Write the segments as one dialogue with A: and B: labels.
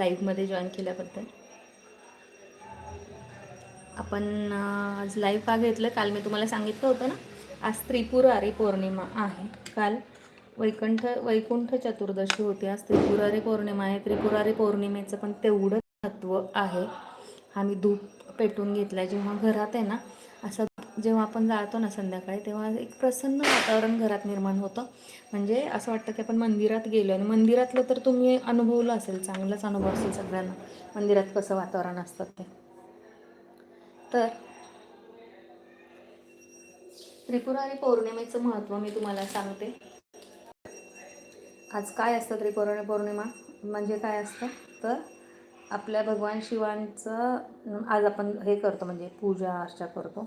A: लाईव्हमध्ये join केल्याबद्दल. आपण आज लाईव्ह का घेतलं? काल मी तुम्हाला सांगितलं होतं ना आज त्रिपुरारी पौर्णिमा आहे. काल वैकुंठ वैकुंठ चतुर्दशी होती. आज त्रिपुरारी पौर्णिमा आहे. त्रिपुरारी पौर्णिमेचं पण तेवढं महत्त्व आहे. आम्ही धूप पेटून घेतला. जेव्हा घरात आहे ना असं जेव्हा आपण जाळतो ना संध्याकाळी तेव्हा एक प्रसन्न वातावरण घरात निर्माण होतं. म्हणजे असं वाटतं की आपण मंदिरात गेलो आणि मंदिरातलं तर तुम्ही अनुभवलं असेल चांगलाच अनुभव असेल सगळ्यांना. मंदिरात कसं वातावरण असतं ते. तर त्रिपुरारी पौर्णिमेचं महत्त्व मी तुम्हाला सांगते. आज काय असतं त्रिपुरारी पौर्णिमा? म्हणजे काय असतं? तर आपल्या भगवान शिवांचं आज आपण हे करतो म्हणजे पूजा अर्चा करतो.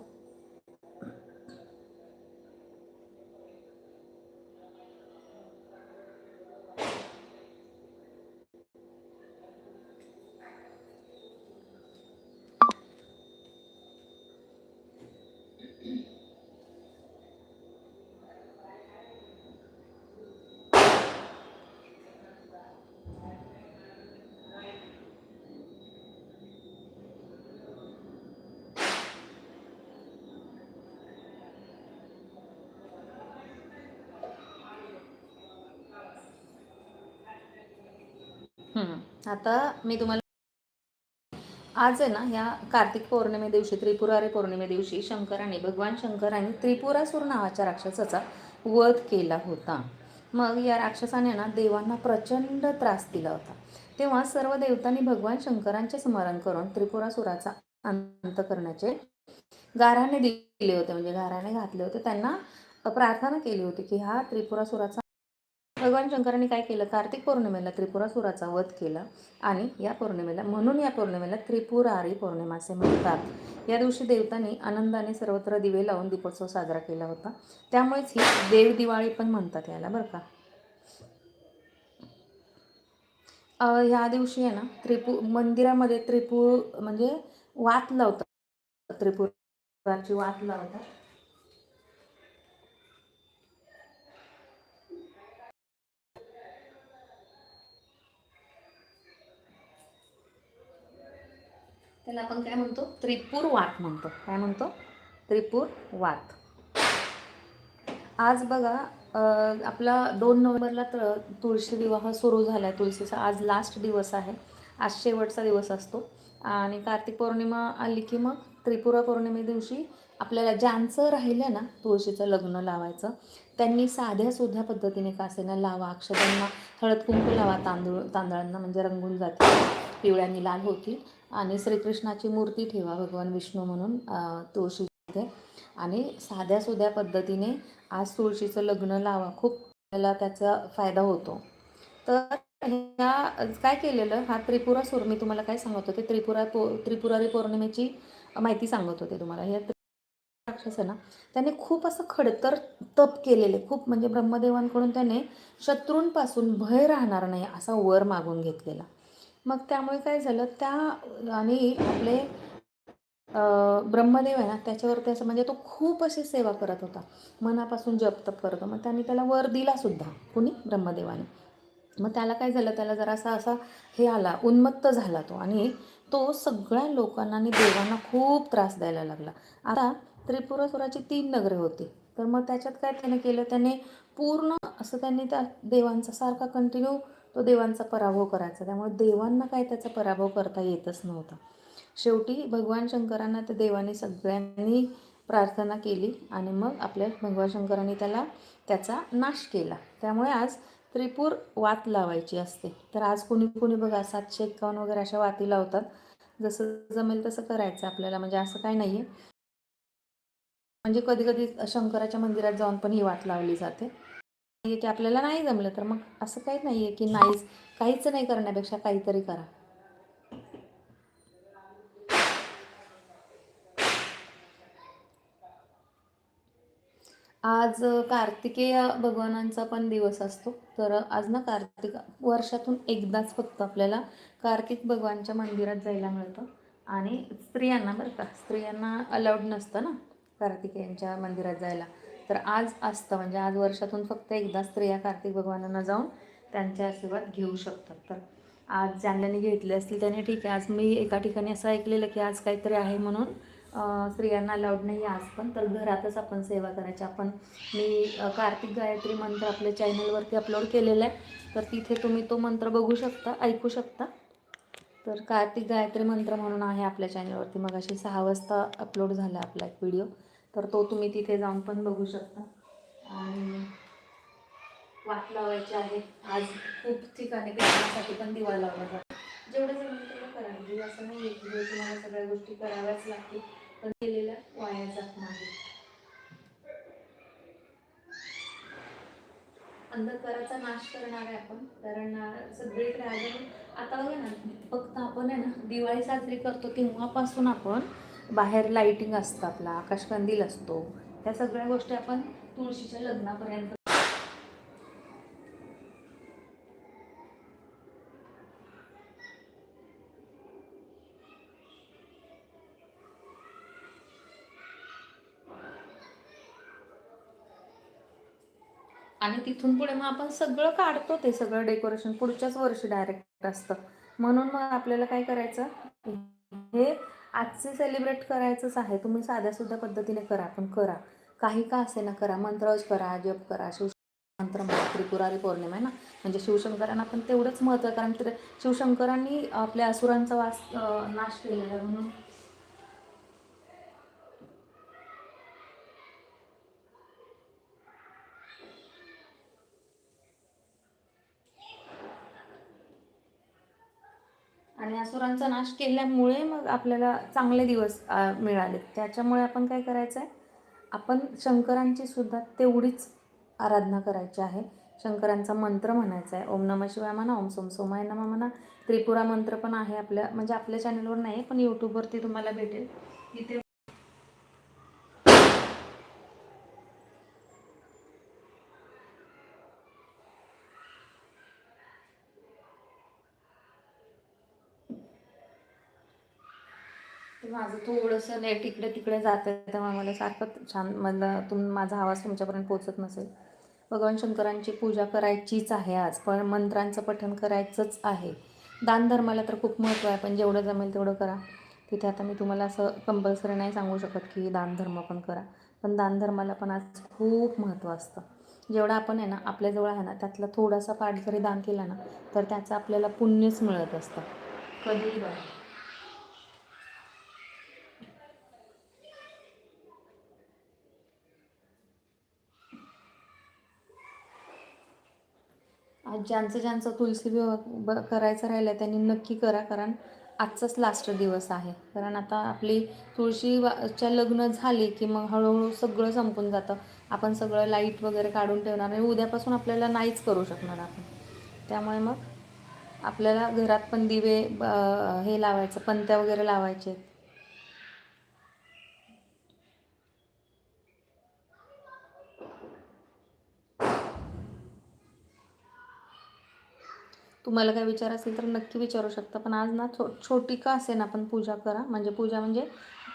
A: आता मी तुम्हाला आज आहे ना ह्या कार्तिक पौर्णिमे दिवशी त्रिपुरारी पौर्णिमे दिवशी शंकराने भगवान शंकराने त्रिपुरासूर नावाच्या राक्षसाचा वध केला होता. मग या राक्षसाने ना देवांना प्रचंड त्रास दिला होता. तेव्हा सर्व देवतांनी भगवान शंकरांचे स्मरण करून त्रिपुरासुराचा अंत करण्याचे गाराने दिले होते. म्हणजे गाराने घातले होते. त्यांना प्रार्थना केली होती की हा त्रिपुरासुराचा भगवान शंकरांनी काय केलं? कार्तिक पौर्णिमेला त्रिपुरासुराचा वध केला आणि या पौर्णिमेला म्हणून या पौर्णिमेला त्रिपुरारी पौर्णिमा असे म्हणतात. या दिवशी देवतांनी आनंदाने सर्वत्र दिवे लावून दीपोत्सव साजरा केला होता. त्यामुळेच ही देव दिवाळी पण म्हणतात याला बरं का? ह्या दिवशी आहे ना त्रिपू मंदिरामध्ये त्रिपूर म्हणजे वात लावतात. त्रिपुराची वात लावतात. त्याला आपण काय म्हणतो? त्रिपूर वात म्हणतो. काय म्हणतो? त्रिपूर वात. आज बघा आपला दोन नोव्हेंबरला तर तुळशी विवाह सुरू झाला आहे तुळशीचा आज लास्ट दिवस आहे. आज शेवटचा दिवस असतो. आणि कार्तिक पौर्णिमा आली की मग त्रिपुरा पौर्णिमे दिवशी आपल्याला ज्यांचं राहिलं ना तुळशीचं लग्न लावायचं त्यांनी साध्या सुध्या पद्धतीने कासेना लावा. अक्षरांना हळद कुंकू लावा तांदूळ तांदळांना म्हणजे रंगून जातील. पिवळ्यांनी लाल होतील. आणि श्रीकृष्णाची मूर्ती ठेवा भगवान विष्णू म्हणून तुळशी तुळशीमध्ये. आणि साध्या सुध्या पद्धतीने आज तुळशीचं लग्न लावा. खूप आपल्याला त्याचा फायदा होतो. तर ह्या काय केलेलं? हा त्रिपुरासूर मी तुम्हाला काय सांगत होते? त्रिपुरा पो त्रिपुरारी पौर्णिमेची माहिती सांगत होते तुम्हाला. हे राक्षस ना त्याने खूप असं खडतर तप केलेले. खूप म्हणजे ब्रह्मदेवांकडून त्याने शत्रूंपासून भय राहणार नाही असा वर मागून घेतलेला. मग त्यामुळे काय झालं त्या आणि आपले ब्रह्मदेव आहे ना त्याच्यावरती असं म्हणजे तो खूप अशी सेवा करत होता. मनापासून जप तप करतो मग त्यांनी त्याला वर दिला सुद्धा कुणी? ब्रह्मदेवाने. मग त्याला काय झालं त्याला जरासा असा हे आला उन्मत्त झाला तो आणि तो सगळ्या लोकांना आणि देवांना खूप त्रास द्यायला लागला. आता त्रिपुरासुराची तीन नगरे होती. तर मग त्याच्यात काय त्याने केलं त्याने पूर्ण असं त्यांनी त्या देवांचा सारखा कंटिन्यू तो देवांचा पराभव करायचा. त्यामुळे देवांना काय त्याचा पराभव करता येतच नव्हता. शेवटी भगवान शंकरांना त्या देवाने सगळ्यांनी प्रार्थना केली आणि मग आपल्या भगवान शंकरांनी त्याला त्याचा नाश केला. त्यामुळे आज त्रिपूर वात लावायची असते. तर आज कोणी कोणी बघा सातशे एक्कावन्न वगैरे अशा वाती लावतात. जसं जमेल तसं करायचं आपल्याला. म्हणजे असं काय नाही आहे म्हणजे कधी कधी शंकराच्या मंदिरात जाऊन पण ही वाट लावली जाते. आणि की आपल्याला नाही जमलं तर मग असं काही नाही आहे की नाहीच. काहीच नाही करण्यापेक्षा काहीतरी करा. आज कार्तिकेय भगवानांचा पण दिवस असतो. तर आज ना कार्तिक वर्षातून एकदाच फक्त आपल्याला कार्तिक भगवानच्या मंदिरात जायला मिळतं. आणि स्त्रियांना बरं का स्त्रियांना अलाउड नसतं ना कार्तिकेयांच्या मंदिरात जायला. तर आज असतं म्हणजे आज वर्षातून फक्त एकदा स्त्रिया कार्तिक भगवानांना जाऊन त्यांचे आशीर्वाद घेऊ शकतात. तर आज ज्यांनी घेतले असतील त्याने ठीक आहे. आज मी एका ठिकाणी असं ऐकलेलं की आज काहीतरी आहे म्हणून स्त्रियांना अलाउड नाही आज पण. तर घरातच आपण सेवा करायची. आपण मी कार्तिक गायत्री मंत्र आपल्या चॅनलवरती अपलोड केलेला आहे. तर तिथे तुम्ही तो मंत्र बघू शकता ऐकू शकता. तर कार्तिक गायत्री मंत्र म्हणून आहे आपल्या चॅनलवरती मग अशी सहा वाजता अपलोड झाला आपला एक व्हिडिओ तर तो तुम्ही तिथे जाऊन पण बघू शकता. आणि वाट लावायची आहे. आज खूप ठिकाणी पेरण्यासाठी पण दिवा लावला जातो. जेवढं जमेल तेवढं करा. म्हणजे असं नाही आहे की तुम्हाला सगळ्या गोष्टी कराव्याच लागतील पण केलेल्या वाया जात नाही. अंधकाराचा नाश करणार आहे आपण कारण अं, सगळीकडे आता बघा ना फक्त आपण आहे ना दिवाळी साजरी करतो तेव्हापासून आपण बाहेर लाईटिंग असतं आपला आकाशकंदील असतो. ह्या सगळ्या गोष्टी आपण तुळशीच्या लग्नापर्यंत आणि तिथून पुढे मग आपण सगळं काढतो ते सगळं डेकोरेशन. पुढच्याच वर्षी डायरेक्ट असतं. म्हणून मग आपल्याला काय करायचं? हे आजचे सेलिब्रेट करायचंच आहे. तुम्ही साध्या सुद्धा पद्धतीने करा पण करा. काही का असे ना करा मंत्रच करा जप करा. शिव मंत्र म्हणा त्रिपुरारी पौर्णिमा आहे ना? म्हणजे शिवशंकरांना पण तेवढंच महत्त्व आहे. कारण शिवशंकरांनी आपल्या असुरांचा वास नाश केलेला म्हणून आणि असुरांचा नाश केल्यामुळे मग आपल्याला चांगले दिवस मिळाले. त्याच्यामुळे आपण काय करायचं आहे आपण शंकरांची सुद्धा तेवढीच आराधना करायची आहे. शंकरांचा मंत्र म्हणायचा आहे ओम नम शिवाय म्हणा ओम सोम सोमाय नम म्हणा. त्रिपुरा मंत्र पण आहे आपल्या म्हणजे आपल्या चॅनलवर नाही आहे पण यूट्यूबवरती तुम्हाला भेटेल. तिथे माझं थोडंसं नेट इकडे तिकडे जात आहे त्यामुळे मला सारखं छान मला तुम माझा आवाज तुमच्यापर्यंत पोचत नसेल. भगवान शंकरांची पूजा करायचीच आहे आज पण मंत्रांचं पठण करायचंच आहे. दानधर्माला तर खूप महत्त्व आहे पण जेवढं जमेल तेवढं करा. तिथे आता मी तुम्हाला असं कंपल्सरी नाही सांगू शकत की दानधर्म पण करा पण दानधर्माला पण आज खूप महत्त्व असतं. जेवढं आपण आहे ना आपल्याजवळ आहे ना त्यातला थोडासा पाठ जरी दान केला ना तर त्याचं आपल्याला पुण्यच मिळत असतं. कधीही बघा. आज ज्यांचं ज्यांचं तुलसी विवाह ब करायचं राहिलं आहे त्यांनी नक्की करा कारण आजचाच लास्ट दिवस आहे. कारण आता आपली तुळशी च्या लग्न झाली की मग हळूहळू सगळं संपून जातं. आपण सगळं लाइट वगैरे काढून ठेवणार आणि उद्यापासून आपल्याला नाहीच करू शकणार आपण. त्यामुळे मग आपल्याला घरात पण दिवे ब- हे लावायचं पंत्या वगैरे लावायचे तुम्हाला काय विचार असेल तर नक्की विचारू शकता. पण आज ना छो छोटी का असे ना पण पूजा करा. म्हणजे पूजा म्हणजे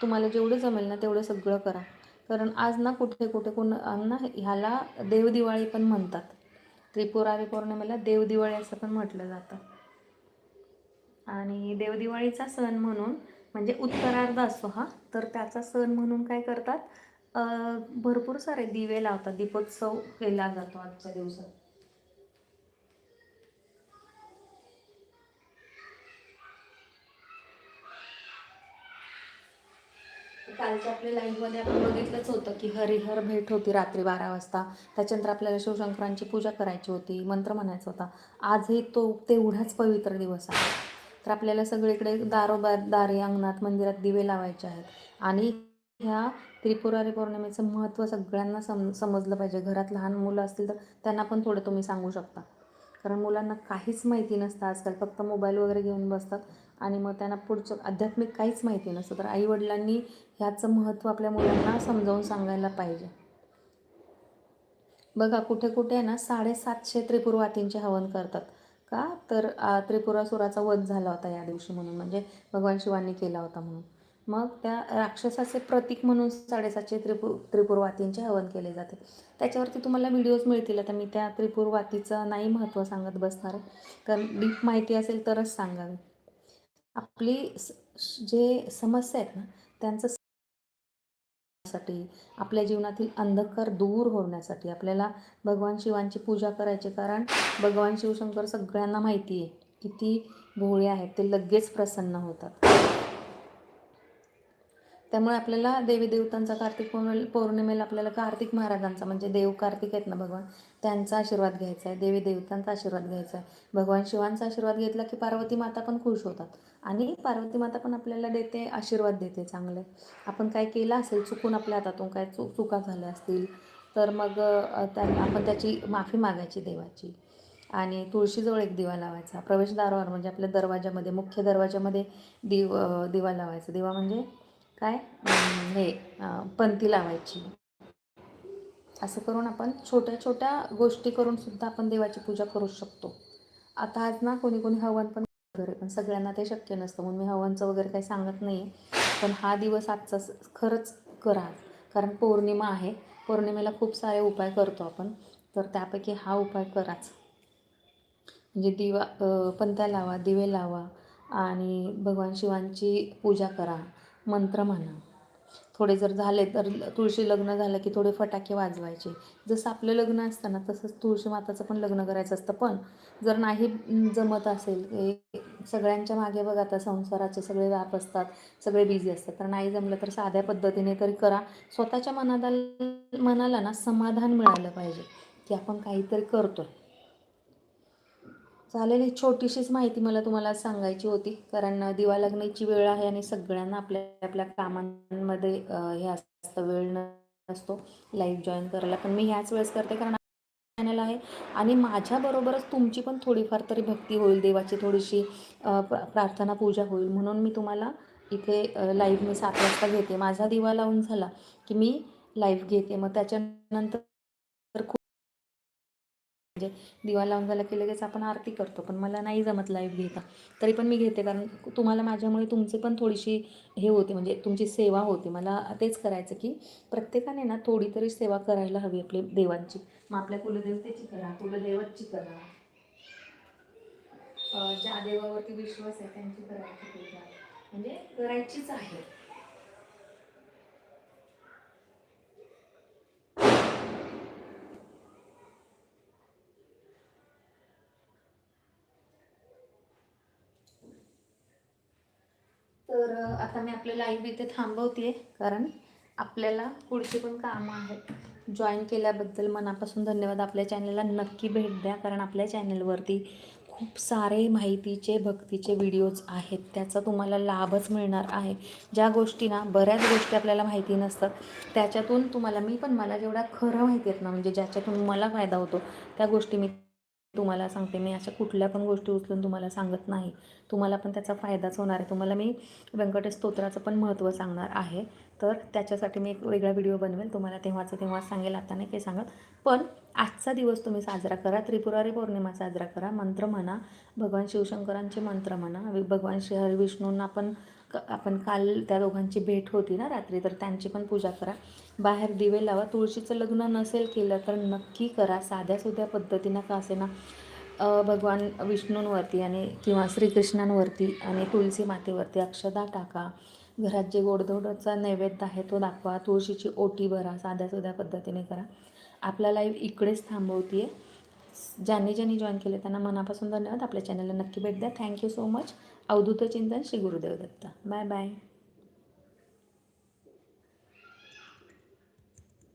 A: तुम्हाला जेवढं जमेल ना तेवढं सगळं करा. कारण आज ना कुठे कुठे कोण ना ह्याला देवदिवाळी पण म्हणतात. त्रिपुरारी पौर्णिमेला देवदिवाळी असं पण म्हटलं जातं. आणि देवदिवाळीचा सण म्हणून म्हणजे उत्तरार्ध असतो हा तर त्याचा सण म्हणून काय करतात? भरपूर सारे दिवे लावतात. दीपोत्सव केला जातो आजच्या दिवसात. कालच्या आपल्या लाईव्हमध्ये आपण बघितलंच होतं की हरिहर भेट होती रात्री बारा वाजता. त्याच्यानंतर आपल्याला शिवशंकरांची पूजा करायची होती मंत्र म्हणायचा होता. आजही तो तेवढाच पवित्र दिवस आहे. तर आपल्याला सगळीकडे दारोबार दारे अंगणात मंदिरात दिवे लावायचे आहेत. आणि ह्या त्रिपुरारी पौर्णिमेचं महत्त्व सगळ्यांना सम समजलं पाहिजे. घरात लहान मुलं असतील तर त्यांना पण थोडं तुम्ही सांगू शकता. कारण मुलांना काहीच माहिती नसतं आजकाल. फक्त मोबाईल वगैरे घेऊन बसतात. आणि मग त्यांना पुढचं आध्यात्मिक काहीच माहिती नसतं. तर आईवडिलांनी ह्याचं महत्त्व आपल्या मुलांना समजावून सांगायला पाहिजे. बघा कुठे कुठे आहे ना साडेसातशे त्रिपुरवातींचे हवन करतात. का? तर त्रिपुरासुराचा वध झाला होता या दिवशी म्हणून. म्हणजे भगवान शिवांनी केला होता म्हणून. मग त्या राक्षसाचे प्रतीक म्हणून साडेसातशे त्रिपुर त्रिपुरवातींचे हवन केले जाते. त्याच्यावरती तुम्हाला व्हिडिओज मिळतील. आता मी त्या त्रिपुरवातीचं नाही महत्त्व सांगत बसणार आहे. कारण डीप माहिती असेल तरच सांगावी. आपली जे समस्या आहेत ना त्यांचं साठी आपल्या जीवनातील अंधकार दूर होण्यासाठी आपल्याला भगवान शिवांची पूजा करायची. कारण भगवान शिवशंकर सगळ्यांना माहिती आहे किती भोळे आहेत ते लगेच प्रसन्न होतात. त्यामुळे आपल्याला देवी देवतांचा कार्तिक पौर्णि पौर्णिमेला आपल्याला कार्तिक महाराजांचा म्हणजे देव कार्तिक आहेत ना भगवान त्यांचा आशीर्वाद घ्यायचा आहे देवी देवतांचा आशीर्वाद घ्यायचा आहे. भगवान शिवांचा आशीर्वाद घेतला की पार्वती माता पण खुश होतात. आणि पार्वती माता पण आपल्याला देते आशीर्वाद देते चांगले. आपण काय केलं असेल चुकून आपल्या हातातून काय चूक चुका झाल्या असतील तर मग त्या आपण त्याची माफी मागायची देवाची. आणि तुळशीजवळ एक दिवा लावायचा प्रवेशद्वारावर म्हणजे आपल्या दरवाजामध्ये मुख्य दरवाजामध्ये दिव दिवा लावायचा. दिवा म्हणजे काय? हे पंती लावायची. असं करून आपण छोट्या छोट्या गोष्टी करून सुद्धा आपण देवाची पूजा करू शकतो. आता आज ना कोणी कोणी हवन पण वगैरे पण सगळ्यांना ते शक्य नसतं. म्हणून मी हवनचं वगैरे काही सांगत नाही पण हा दिवस आजचा खरंच करा. कारण पौर्णिमा आहे. पौर्णिमेला खूप सारे उपाय करतो आपण. तर त्यापैकी हा उपाय कराच. म्हणजे दिवा पंत्या लावा दिवे लावा आणि भगवान शिवांची पूजा करा. मंत्र म्हणा. थोडे जर झाले तर तुळशी लग्न झालं की थोडे फटाके वाजवायचे. जसं आपलं लग्न असतं ना तसंच तुळशी माताचं पण लग्न करायचं असतं. पण जर नाही जमत असेल सगळ्यांच्या मागे बघा आता संसाराचे सगळे व्याप असतात सगळे बिझी असतात. तर नाही जमलं तर साध्या पद्धतीने तरी करा. स्वतःच्या मनादा मनाला ना समाधान मिळालं पाहिजे की आपण काहीतरी करतोय. चालेल ही छोटीशीच माहिती मला तुम्हाला सांगायची होती कारण दिवा लागण्याची वेळ आहे आणि सगळ्यांना आपल्या आपल्या कामांमध्ये हे असतं वेळ नसतो लाईव्ह जॉईन करायला. पण मी ह्याच वेळेस करते कारण चॅनल आहे. आणि माझ्याबरोबरच तुमची पण थोडीफार तरी भक्ती होईल देवाची थोडीशी प्रार्थना पूजा होईल. म्हणून मी तुम्हाला इथे लाईव्ह मी सात वाजता घेते. माझा दिवा लावून झाला की मी लाईव्ह घेते. मग त्याच्यानंतर म्हणजे दिवा लावून झाला की लगेच आपण आरती करतो पण मला नाही जमत लाईव्ह घेता. तरी पण मी घेते कारण तुम्हाला माझ्यामुळे तुमची पण थोडीशी हे होते म्हणजे तुमची सेवा होते. मला तेच करायचं की प्रत्येकाने ना थोडी तरी सेवा करायला हवी आपली देवांची. मग आपल्या कुलदेवतेची करा कुलदेवतची करा. ज्या देवावरती विश्वास आहे त्यांची करायची पूजा. म्हणजे करायचीच आहे. तर आता मी आपलं लाईव्ह इथे थांबवते कारण आपल्याला पुढची पण कामं आहेत. जॉईन केल्याबद्दल मनापासून धन्यवाद. आपल्या चॅनलला नक्की भेट द्या कारण आपल्या चॅनलवरती खूप सारे माहितीचे भक्तीचे व्हिडिओज आहेत. त्याचा तुम्हाला लाभच मिळणार आहे. ज्या गोष्टी ना बऱ्याच गोष्टी आपल्याला माहिती नसतात त्याच्यातून तुम्हाला मी पण मला जेवढा खरं माहिती आहेत ना म्हणजे ज्याच्यातून मला फायदा होतो त्या गोष्टी मी तुम्हाला सांगते. मी अशा कुठल्या पण गोष्टी उचलून तुम्हाला सांगत नाही. तुम्हाला पण त्याचा फायदाच होणार आहे. तुम्हाला मी व्यंकटेश स्तोत्राचं पण महत्त्व सांगणार आहे. तर त्याच्यासाठी मी एक वेगळा व्हिडिओ बनवेल. तुम्हाला तेव्हाचं तेव्हा सांगेल. आता नाही काही सांगत. पण आजचा दिवस तुम्ही साजरा करा. त्रिपुरारी पौर्णिमा साजरा करा. मंत्र म्हणा. भगवान शिवशंकरांचे मंत्र म्हणा. भगवान श्री हरिविष्णूंना पण आपण काल त्या दोघांची भेट होती ना रात्री तर त्यांची पण पूजा करा. बाहेर दिवे लावा. तुळशीचं लग्न नसेल केलं तर नक्की करा. साध्या सुध्या पद्धतीनं का असेना भगवान विष्णूंवरती आणि किंवा श्रीकृष्णांवरती आणि तुळसी मातेवरती अक्षदा टाका. घरात जे गोडधोडचा नैवेद्य आहे तो दाखवा. तुळशीची ओटी भरा. साध्या सुध्या पद्धतीने करा. आपला लाईव्ह इकडेच थांबवते ज्यांनी ज्यांनी जॉईन केले त्यांना मनापासून धन्यवाद. आपल्या चॅनलला नक्की भेट द्या. थँक्यू सो मच अवधूत चिंतन श्री गुरुदेव दत्ता. Bye bye.